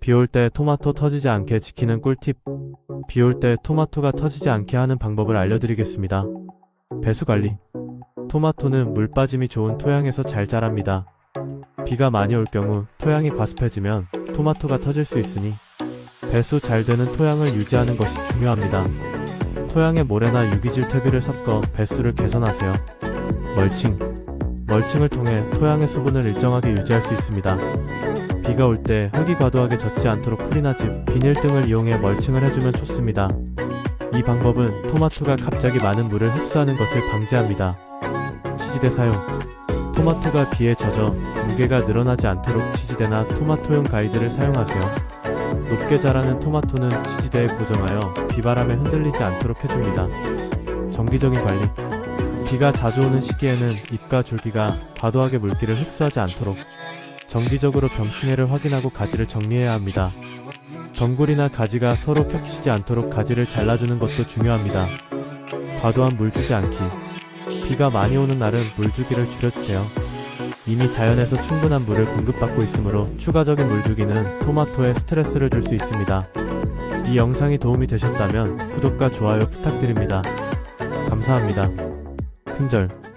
비올 때 토마토 터지지 않게 지키는 꿀팁. 비올 때 토마토가 터지지 않게 하는 방법을 알려드리겠습니다. 배수 관리. 토마토는 물 빠짐이 좋은 토양에서 잘 자랍니다. 비가 많이 올 경우 토양이 과습해지면 토마토가 터질 수 있으니 배수 잘 되는 토양을 유지하는 것이 중요합니다. 토양에 모래나 유기질 퇴비를 섞어 배수를 개선하세요. 멀칭. 멀칭을 통해 토양의 수분을 일정하게 유지할 수 있습니다. 비가 올 때 흙이 과도하게 젖지 않도록 풀이나 집, 비닐 등을 이용해 멀칭을 해주면 좋습니다. 이 방법은 토마토가 갑자기 많은 물을 흡수하는 것을 방지합니다. 치지대 사용 토마토가 비에 젖어 무게가 늘어나지 않도록 치지대나 토마토용 가이드를 사용하세요. 높게 자라는 토마토는 치지대에 고정하여 비바람에 흔들리지 않도록 해줍니다. 정기적인 관리 비가 자주 오는 시기에는 잎과 줄기가 과도하게 물기를 흡수하지 않도록 정기적으로 병충해를 확인하고 가지를 정리해야 합니다. 덩굴이나 가지가 서로 겹치지 않도록 가지를 잘라주는 것도 중요합니다. 과도한 물 주지 않기. 비가 많이 오는 날은 물 주기를 줄여주세요. 이미 자연에서 충분한 물을 공급받고 있으므로 추가적인 물 주기는 토마토에 스트레스를 줄 수 있습니다. 이 영상이 도움이 되셨다면 구독과 좋아요 부탁드립니다. 감사합니다. 큰절